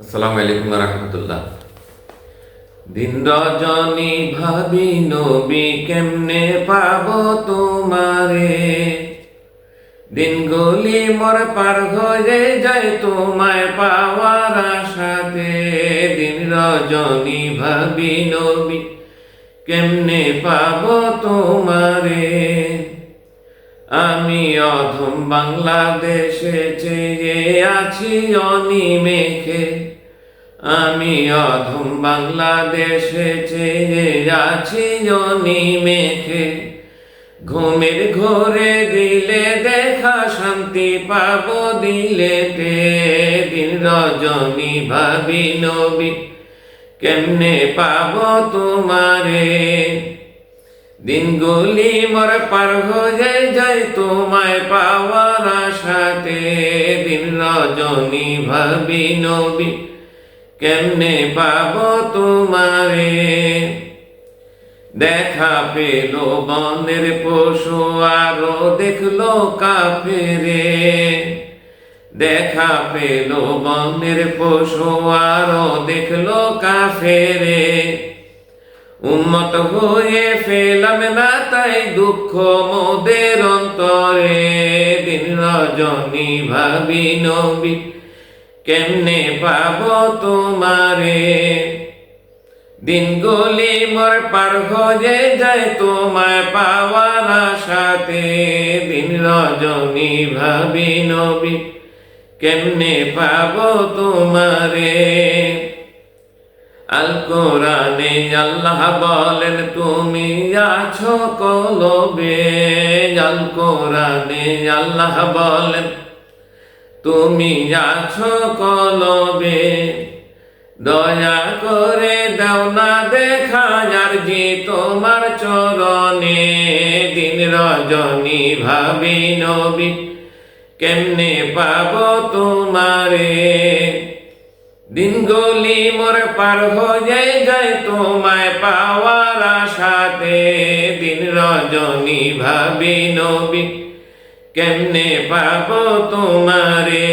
আসসালামু আলাইকুম রহমতুল্লাহ। দিন রজনী ভাবি, নবী কেমনে পাব তোমারে? দিন গলি মোর পার হয়ে যায় তোমায় পাওয়ার আশাতে। দিন রজনী ভাবি, নবী কেমনে পাব তোমারে? অধম বাংলাদেশে চেয়ে আছি অনিমেখে আমি অধম বাংলাদেশে চেয়ে আছি অনিমেখে ঘুমের ঘোরে দিলে দেখা শান্তি পাব দিলেতে দিন রজনী ভাবি নবী। কেমনে পাব তোমারে? দিনগুলি মোর পার হয়ে যায়, তোমায় পাওয়ার আশাতে দিন রজনী ভাবি নবী, কেমনে পাব তোমারে? দেখা পেল বনের পশু, আরও দেখল কাফেরে। দেখা পেল বনের পশু, আরও দেখল কাফেরে। উন্মত হয়ে ফেলাম না তাই দুঃখ মোদের অন্তরে। দিন রজনী ভাবি নবী, কেমনে পাব তোমারে? দিন গলি মোর পার হয়ে যায় তোমায় পাওয়ার আশাতে। দিন রজনী ভাবি নবী, কেমনে পাব তোমারে? আল কোরআনে আল্লাহ বলেন, তুমি আছো কলবে? আল কোরআনে আল্লাহ বলেন, তুমি আছো কলবে? দয়া করে দাও না দেখা যার জি তোমার চরণে। দিন রজনী ভাবি নবী, কেমনে পাব তোমারে? দিন গলি মোর পার হয়ে যায়, তোমায় পাওয়ার আশাতে দিন রজনী ভাবি নবী, কেমনে পাব তোমারে?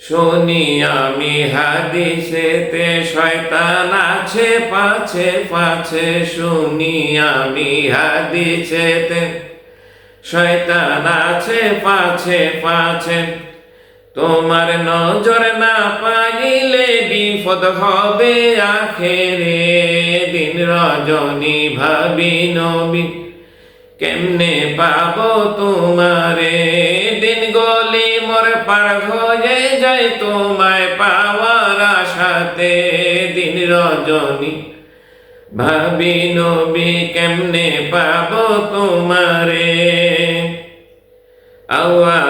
শুনি আমি হাদিসেতে, শয়তান আছে পাছে পাছে, শুনি আমি হাদিসেতে, শয়তান আছে পাছে পাছে। তোমার নজর না পাইলে বিপদ হবে আখেরে। দিন রজনী ভাবি নবী, কেমনে পাব তোমারে? দিন গলি মোর পার হয়ে যায় তোমায় পাওয়ার আশাতে। দিন রজনী ভাবি নবী, কেমনে পাব তোমারে? আওয়াল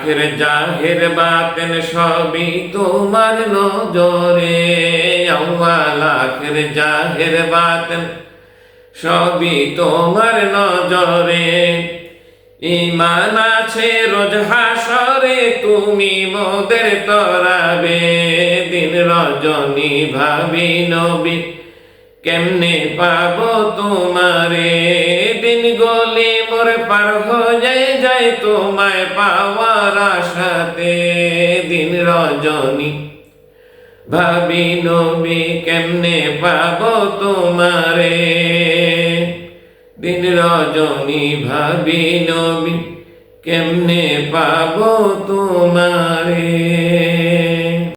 আখের জাহের বাতেন সবই তোমার নজরে। আওয়াল আখের জাহের বাতেন সবই তোমার নজরে। ইমান আছে রোজ হাসরে তুমি মোদের তরাবে। দিন রজনী ভাবি নবী। কেমনে পাব তোমারে? দিন গলি মোর পার হয়ে যায় তোমায় পাওয়ার আশাতে। দিন রজনী ভাবি নবী, কেমনে পাব তোমারে? দিন রজনী ভাবি নবী, কেমনে পাব তোমারে?